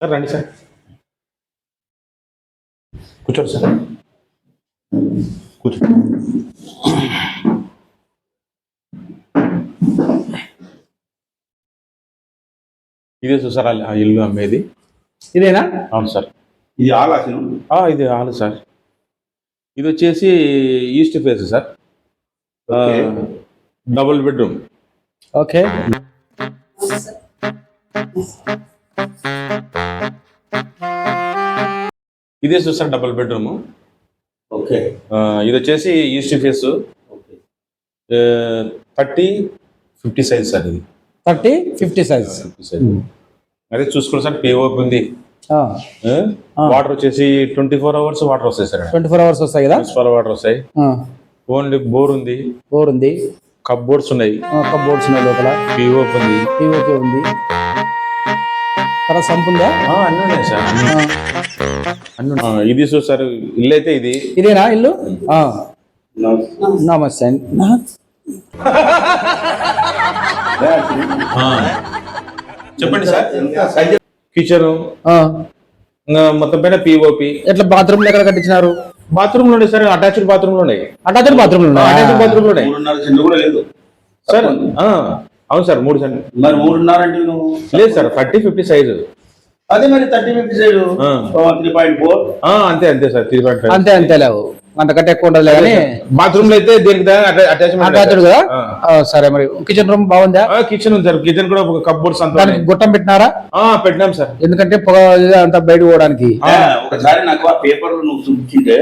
Sir రండి sir. కూర్చోండి sir. కూర్చోండి ఇదే చూసారా ఆ ఇల్లు అమ్మేది. ఇదేనా? అవును సార్. ఇది ఆలోచన ఆ, ఇది హాల్ సార్. ఇది వచ్చేసి east face sir. Double bedroom. Okay. ఇదే చూసారు డబుల్ బెడ్రూమ్ ఓకే. ఇది వచ్చేసి east face okay. Thirty fifty size sir ఇది. థర్టీ ఫిఫ్టీ సైజ్ అదే చూసుకోండి సార్ పే ఓపెన్ ఉంది. వాటర్ వచ్చేసి ట్వంటీ ఫోర్ అవర్స్ వాటర్ వస్తాయి సార్. ట్వంటీ ఫోర్ అవర్స్ వస్తాయి కదా? మున్సిపల్ వాటర్ వస్తాయి. ఓన్లీ బోర్ ఉంది. బోర్ ఉంది. కప్ బోర్డ్స్ ఉన్నాయి కప్బోర్డ్స్ ఉన్నాయి లోపల. పిఓపి ఉంది. పీఓకే ఉంది. తర్వాత సంప్ ఉందా? ఆ, అన్నీ ఉన్నాయి సార్ అన్నీ. ఉన్నాయి. ఇది చూసారు ఇల్లు అయితే ఇది. ఇదేనా ఇల్లు? ఆ. నమస్తే. అండి నా- ఆ. చెప్పండి సార్. కిచెన్ ఆ. మొత్తం పైన పిఓపి ఎట్లా బాత్రూమ్ ఎక్కడ కట్టించినారు? బాత్రూమ్ ఉన్నాయి సార్ అటాచ్డ్ బాత్రూమ్ ఉన్నాయి అటాచ్డ్ బాత్రూమ్ అటాచ్డ్ బాత్రూమ్ ఉన్నాయి మూడున్నర సెంట్లు కూడా లేదు. సార్ ఆ, అవును సార్ మూడు సెంట్ మరి మూడున్నర అంటే నువ్వు? లేదు సార్ థర్టీ ఫిఫ్టీ సైజు. అదే మరి థర్టీ ఫిఫ్టీ ఆ. త్రీ పాయింట్ ఫోర్ అంతే అంతే సార్ త్రీ పాయింట్ ఫైవ్ అంతే అంతే లేవు. అంతకంటే ఎక్కువ ఉండదు కానీ బాత్రూమ్లో అయితే దీనికి అటాచ్మెంట్ అటాచ్డ్ కదా? సరే మరి. కిచెన్ రూమ్ బాగుందా? కిచెన్ ఉంది సార్. కిచెన్ కూడా ఒక కప్ బోర్డ్స్ అంతా గుట్టం పెట్టినారా? పెట్టినాం సార్. ఎందుకంటే పొగ అంతా బయట పోవడానికి. ఒకసారి నాకు ఆ పేపర్ నువ్వు చూపించింటే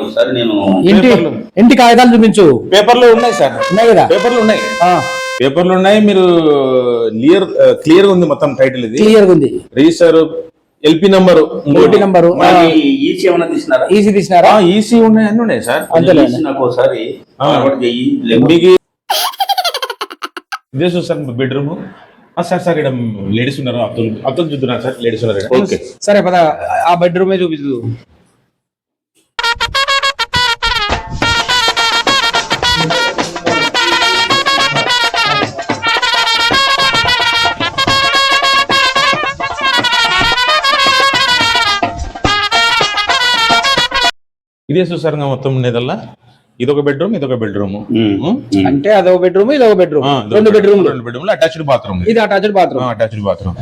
ఒకసారి నేను ఇంటి పేపర్లు. ఇంటి కాగితాలు చూపించు. పేపర్లు ఉన్నాయి సార్. ఉన్నాయి కదా? పేపర్లు ఉన్నాయి. ఆ, పేపర్లు ఉన్నాయి మీరు క్లియర్ క్లియర్ ఉంది మొత్తం టైటిల్ ఇది. క్లియర్ ఉంది. Register LP number. OT number EC ఏమైనా తీసినారా? ఈసీ తీసినారా? ఈసీ ఉన్నాయి అన్ని ఉన్నాయి సార్. నాకు ఒకసారి. మీకు ఇదే చూస్తారు బెడ్రూమ్. సార్ సార్ ఇక్కడ లేడీస్ ఉన్నారు అబ్దుల్ అబ్దుల్ చూస్తున్నారు సార్ లేడీస్ ఉన్నారు. ఓకే. సరే పద ఆ బెడ్రూమే చూపించు ఇదే చూసారు ఇంకా మొత్తం ఉండేదల్లా? ఇదొక బెడ్రూమ్ ఇదొక బెడ్రూమ్ అంటే అదొక బెడ్రూమ్ ఇది ఒక బెడ్రూమ్ రెండు బెడ్రూమ్ రెండు బెడ్రూమ్ అటాచ్డ్ బాత్రూమ్ ఇది. Attached bathroom attached bathroom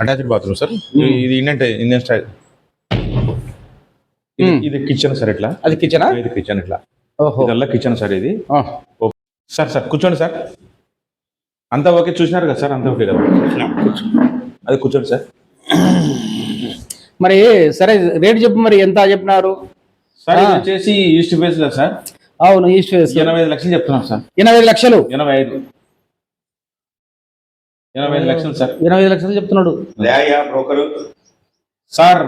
attached bathroom sir ఇది ఇండియన్ ఇండియన్ స్టైల్ ఇది కిచెన్ సార్ ఇట్లా అది కిచెనా ఇది కిచెన్ ఇట్లా ఓహో. ఇదల్లా కిచెన్ సార్ ఇది. ఆ. సార్ సార్ కూర్చోండి సార్ అంతా ఓకే చూసినారు కదా సార్ అంతా ఓకే కదా? అది కూర్చోండి సార్ మరి సరే రేట్ చెప్పు మరి ఎంత చెప్పినారు? సార్ ఇది వచ్చేసి ఈస్ట్ ఫేస్ కదా సార్? అవును ఈస్ట్ ఫేస్. ఎనభై ఐదు లక్షలు చెప్తున్నాం సార్. ఎనభై ఐదు లక్షలు. ఎనభై ఐదు. ఎనభై ఐదు లక్షలు సార్. ఎనభై ఐదు లక్షలు చెప్తున్నాడు. లేయా బ్రోకర్. సార్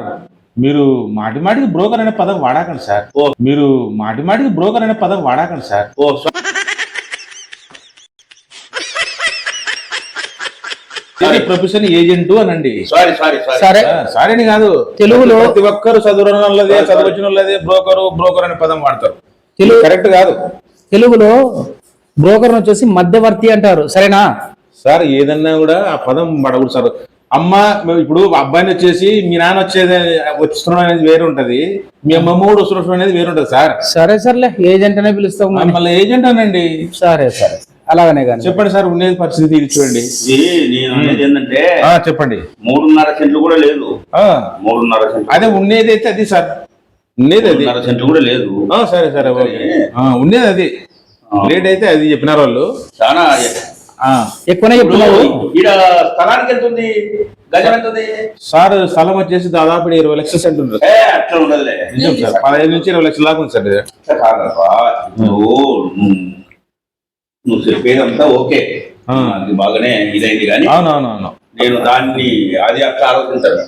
మీరు మాటి మాటికి బ్రోకర్ అనే పదం వాడాకండి సార్. ఓ. మీరు మాటి మాటికి బ్రోకర్ అనే పదం వాడాకండి సార్. ఓ ప్రొఫెషన్ ఏజెంట్ అనండి. సారీ సారీ సారీ సరే. సారీ అని కాదు. తెలుగులో ప్రతి ఒక్కరు చదువున వాళ్ళదే చదువుచిన వాళ్ళదే బ్రోకరు బ్రోకర్ అనే పదం వాడతారు. తెలుగు కరెక్ట్ కాదు. తెలుగులో బ్రోకర్ వచ్చేసి మధ్యవర్తి అంటారు. సరేనా? సార్ ఏదన్నా కూడా ఆ పదం వాడకూడదు సార్. అమ్మ ఇప్పుడు అబ్బాయిని వచ్చేసి మీ నాన్న వచ్చేది వస్తున్నాడు అనేది వేరే ఉంటది. మీ అమ్మమ్మ కూడా వస్తున్నాడు అనేది వేరే ఉంటది సార్. సరే సర్లే. ఏజెంట్ అనే పిలుస్తాం. మళ్ళీ ఏజెంట్ అనండి. సరే సరే. అలాగనే కానీ. చెప్పండి సార్ ఉండేది పరిస్థితి తీర్చి చూడండి. ఇది నేను అనేది ఏంటంటే ఆ, చెప్పండి. మూడున్నర సెంట్లు కూడా లేదు. ఆ, మూడున్నర సెంట్లు. అదే ఉండేది అయితే అది సార్. ఉండేది అది. మూడున్నర సెంట్లు కూడా లేదు. ఆ, సరే సరే ఓకే. ఆ, ఉండేది అది. రేట్ అయితే అది చెప్పినారు వాళ్ళు. చాలా ఆ, ఎక్కువనే చెప్తున్నారు. ఈడ స్థలానికి ఎంత ఉంది గజం ఎంత ఉంది సార్ స్థలం వచ్చేసి దాదాపు ఇరవై లక్షల సెంట్ ఉంటుంది ఏ అట్లా ఉండదులే. నిజం సార్. పదహైదు నుంచి ఇరవై లక్షల దాకా ఉంది సార్ ఇది. అట్లా కాదబ్బా. నువ్వు నువ్వు- నువ్వు చెప్పేదంతా ఓకే. అది బాగానే ఇదైంది కానీ అవునవునవును. నేను దాన్ని అది అట్లా ఆలోచించాను.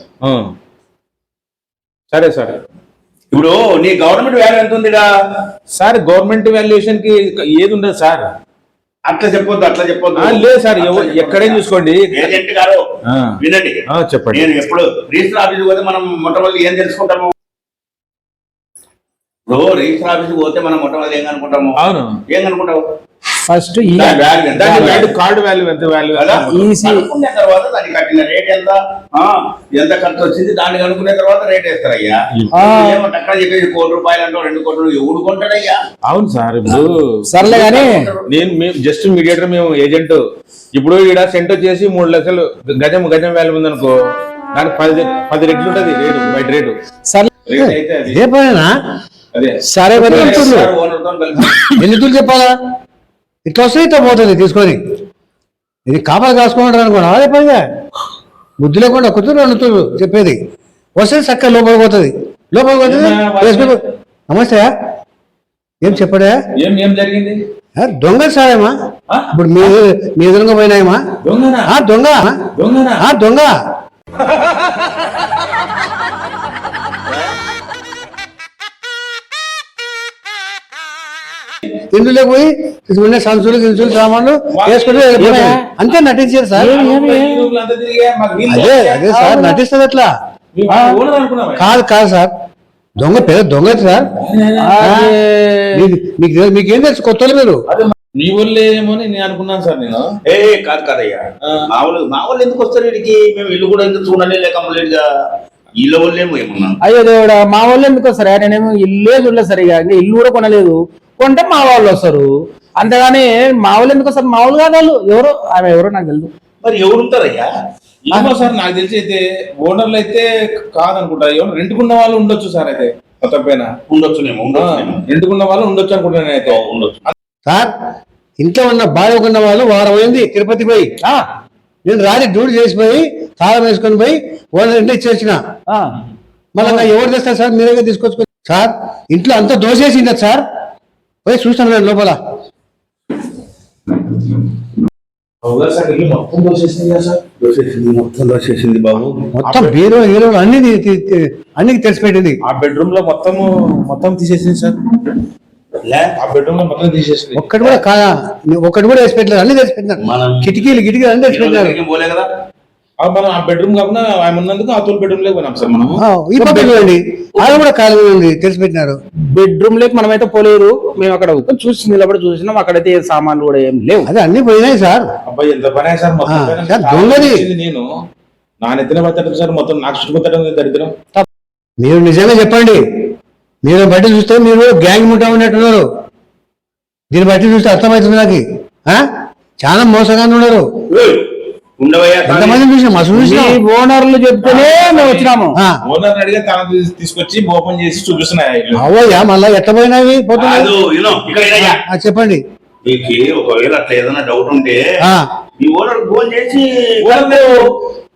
సరే సార్. ఇప్పుడు నీ గవర్నమెంట్ వాల్యూ ఎంత ఉందిడా సార్ గవర్నమెంట్ వాల్యుయేషన్కి ఏది ఉండదు సార్. అట్లా చెప్పొద్దు అట్లా చెప్పొద్దు. లేదు సార్. ఎక్కడైనా చూసుకోండి. ఏజెంట్ గారు. వినండి. చెప్పండి. నేను ఎప్పుడు రిజిస్టర్ ఆఫీస్ పోతే మనం మొట్టమొదటి ఏం తెలుసుకుంటాము? ఇప్పుడు రిజిస్టర్ ఆఫీస్ పోతే మనం మొట్టమొదటి ఏం కనుకుంటాము అవును. ఏం కనుకుంటావు ఫస్ట్ ఈ కార్డు వాల్యూ ఎంత? వాల్యూ కదా? ఈసీ. తర్వాత దానికి కట్టిన రేట్ ఎంత? ఆ, ఎంత ఖర్చు వచ్చింది? దాన్ని కనుక్కున్న తర్వాత రేట్ వేస్తారయ్యా. అక్కడ చెప్పేసి కోటి రూపాయలు అంటూ రెండు కోట్లు ఎవడు కొంటాడయ్యా? అవును సార్ ఇప్పుడు సర్లే కానీ నేను మేము జస్ట్ మీడియేటర్ మేము ఏజెంట్ ఇప్పుడు ఈడ సెంట్ వచ్చేసి మూడు లక్షలు గజం గజం వాల్యూ ఉందనుకో దానికి పది పది రెట్లు ఉంటది రేటు బయట రేటు సరే. ఓనర్తో కలిసి ఎన్ని చెప్పాలా? ఇట్లా వస్తే ఇట్లా పోతుంది తీసుకొని. ఇది కాపలు కాసుకుంటారు అనుకోండి అదే పనిగా. బుద్ధి లేకుండా ఒక తూరు రెండు తూరు చెప్పేది. వస్తే చక్కగా లోపలికి పోతుంది. లోపలికి పోతుంది? నమస్తే. ఏం చెప్పడా? దొంగ సాయమా? ఇప్పుడు మీ మీ ఎదురుగా పోయినాయమా? దొంగ? దొంగనా? ఆ దొంగ? ఇందులో పోయి తీసుకునే సంచులు గించులు సామాన్లు వెళ్ళిపోయాయి. అంతే నటించారు సార్. అదే. అదే సార్ నటిస్తుంది అట్లా. కాదు కాదు సార్. దొంగ పెద్ద దొంగ సార్. మీకు మీకు తెలు- మీకేం తెలుసు కొత్త వాళ్ళు మీరు? అదే మీ ఊళ్ళో ఏమో అని నేను అనుకున్నాను సార్ నేను. ఏ కాదు కాదయ్యా. మా వాళ్ళు మా వాళ్ళు ఎందుకు వస్తారు వీడికి? మేము ఇల్లు కూడా ఎందుకు చూడండి లేక కంప్లీట్గా ఇళ్ళ వాళ్ళేమో ఏమన్నా? అయ్యో దేవుడా మా వాళ్ళు ఎందుకు వస్తారు? నేనేమో ఇల్లే చూడలేదు సరిగా ఇంకా ఇల్లు కూడా కొనలేదు. కొంటే మా వాళ్ళు వస్తారు. అంతేగాని మా వాళ్ళు ఎందుకు వస్తారు? మా వాళ్ళు కాదు వాళ్ళు. ఎవరో ఆమె ఎవరో నాకు తెలుసు మరి ఎవరు ఉంటారయ్యా? ఏమో సార్ నాకు తెలిసి అయితే ఓనర్లు అయితే కాదనుకుంటా. ఎవరు రెంట్కున్న వాళ్ళు ఉండొచ్చు సార్ అయితే. ఉండొచ్చునేమో రెంట్కున్న వాళ్ళు ఉండొచ్చు అనుకుంటాను అయితే ఉండొచ్చు. సార్ ఇంట్లో ఉన్న భార్య ఉన్న వాళ్ళు వారం అయింది. తిరుపతి పోయి. ఆ, నేను రాత్రి డ్యూటీ చేసిపోయి తాళం వేసుకొని పోయి ఓనర్ ఇంట్లో ఇచ్చేసిన. ఆ. మళ్ళీ నా ఎవరు తెస్తారు సార్? మీరే తీసుకొచ్చుకో సార్ ఇంట్లో అంతా దోసేసింది సార్. పోయి చూస్తాను నేను లోపల. మొత్తం దోసేసింది కదా బాబు మొత్తం బీరో హీరో అన్ని అన్ని తెలిసిపెట్టింది ఆ బెడ్రూమ్లో మొత్తం మొత్తం తీసేసింది సార్. లే ఆ బెడ్రూమ్లో మొత్తం తీసేసింది. ఒక్కటి కూడా కా ఒక్కటి కూడా వేసి పెట్టలేదు అన్ని తెచ్చి పెట్టినారు. మనం కిటికీలు కిటికీలు అన్ని తెచ్చి పెట్టినారు. పోలే కదా? ఆ మనం ఆ బెడ్రూమ్ కాకుండా ఆమె ఉన్నందుకు ఆ తోలు బెడ్రూమ్లో పోయినాం సార్ మనం. ఈ పక్క చూడండి. వాళ్ళు కూడా ఖాళీ ఉంది తెలిసి పెట్టినారు బెడ్రూమ్ లేక మనమైతే పోలేరు మేము అక్కడ చూసి నిలబడి చూసినాం. అక్కడైతే ఏ సామాన్లు కూడా ఏం లేవు. అదే అన్ని పోయినాయి సార్. అబ్బాయి ఎంత పని అయ్యా సార్ మొత్తం నేను. నా నెత్తిన పట్టడం సార్. మొత్తం నాకు చుట్టుకొట్టడం దరిద్రం. మీరు నిజంగా చెప్పండి. మీరు బట్టి చూస్తే మీరు గ్యాంగ్ ముఠా ఉన్నట్టున్నారు. దీన్ని బట్టి చూస్తే అర్థమవుతుంది నాకు. ఆ? చాలా మోసగానే ఉన్నారు. ఓనర్లు చెప్తేనే మేము వచ్చినాము. ఓనర్ అడిగే తన తీసి- తీసుకొచ్చి ఓపెన్ చేసి చూపిస్తున్నాయి. అవయ్యా మళ్ళా ఎట్ట పోయినావి చెప్పండి. ఒకవేళ అట్లా ఏదైనా డౌట్ ఉంటే ఆ, మీ ఓనర్ ఫోన్ చేసి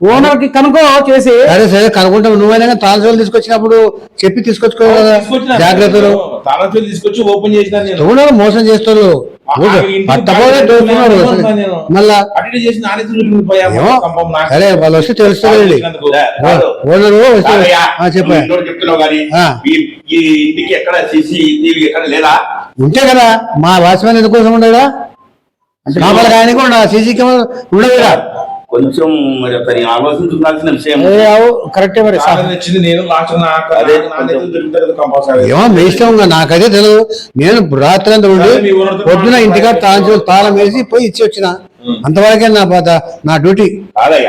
ఓనర్కి కనుకో చేసి సరే సరే కనుకుంటాం నువ్వైనా కానీ తాళసాలు తీసుకొచ్చినప్పుడు చెప్పి తీసుకొచ్చుకో కదా. జాగ్రత్తలు. తాళం తీసుకొచ్చి ఓపెన్ చేసిన నేను. చూడరు మోసం చేస్తారు. సరే వాళ్ళు వస్తే. కాదు. ఓనరు చెప్పా. ఉంటే కదా మా వాచ్మెన్ ఎందుకోసం ఉండదా కాపల కానీ కూడా సీసీ కెమెరా ఉండదు కదా కొంచెం మరి అతని ఆలోచించాల్సిన విషయం. కరెక్టే మరి ఏమో మీ ఇష్టం నాకైతే తెలియదు నేను రాత్రి పొద్దున ఇంటికాడ తాళం తాళం వేసి పోయి ఇచ్చి వచ్చిన. అంతవరకే నా బాధ నా డ్యూటీ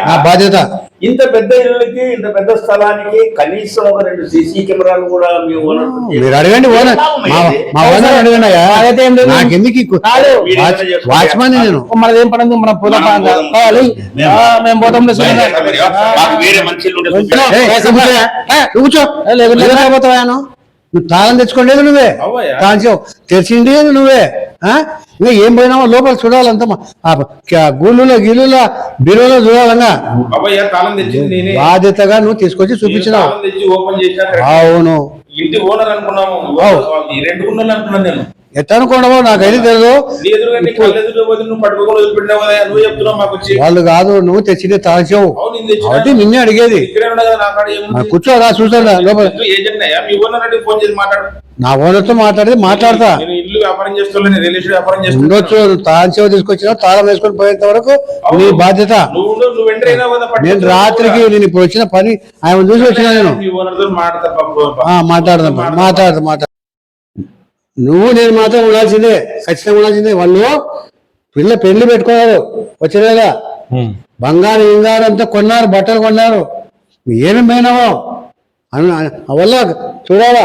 నా బాధ్యత ఇంత పెద్ద ఇళ్ళకి ఇంత పెద్ద స్థలానికి కనీసం ఒక రెండు సీసీ కెమెరాలు కూడా మీరు అడగండి ఓనర్ మా ఓనర్ అడగండి అయ్యా నాకైతే ఏం లేదు. నాకెందుకు ఈ కు- కాదు. వాచ్- వాచ్మెన్ నేను మనది ఏం పని ఉంది? మనం పోదాం మనం పా. పోదాం. ఆ, లే. మేము- పోతాం కూర్చో. ఎందుకు రాబోతావా నువ్వు? తాళం తెచ్చుకోలేదు నువ్వే. తాళం తెచ్చింది నువ్వే? ఇంకా ఏం పోయినావో లోపల చూడాలంతా మా- ఆ క- గూళ్ళులో గిల్లులో బీరులో చూడాలన్నా. బాధ్యతగా నువ్వు తీసుకొచ్చి చూపించినావు. అవును. ఇంటి ఓనర్ అనుకున్నాము. రెండు గుండెలు అనుకున్నాను నేను. ఎట్లా అనుకోవడమో నాకైతే తెలియదు వాళ్ళు కాదు నువ్వు తెచ్చింది తెచ్చినా. కాబట్టి నిన్నే అడిగేది. కూర్చోరా చూసారా లోపల. నా ఓనర్తో మాట్లాడితే మాట్లాడతా. వ్యాపారం చేస్తున్నా రియల్ వ్యాపారం చేస్తున్నా ఉండొచ్చు తాల్చేవ తీసుకొచ్చినా తాళం వేసుకొని పోయేంత వరకు నీ బాధ్యత. నేను రాత్రికి నేను ఇప్పుడు వచ్చిన పని ఆయన చూసి వచ్చినా నేను. మాట్లాడదాం మాట్లాడదాం మాట్లాడ నువ్వు నేను మాత్రం ఉండాల్సిందే ఖచ్చితంగా ఉండాల్సిందే. వాళ్ళు పిల్ల పెళ్ళి పెట్టుకున్నారు వచ్చేదా ఉమ్. బంగారు ఇంగారు అంతా కొన్నారు బట్టలు కొన్నారు. ఏమేమి పోయినావో? వల్ల చూడాలా?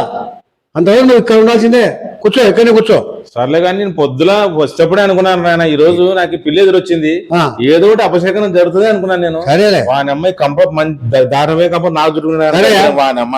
అంతవరకు నువ్వు ఇక్కడ ఉండాల్సిందే. కూర్చో ఎక్కడనే కూర్చో. సర్లే కానీ నేను పొద్దుల వచ్చేటప్పుడే అనుకున్నాను నాయన ఈ రోజు నాకు పిల్లి ఎదురొచ్చింది ఏదో ఒకటి అపశకనం జరుగుతుంది అనుకున్నాను నేను. వాని అమ్మాయి కంప మంచి దారమే కంప నాకు. చుట్టుకున్నాను వాని అమ్మ.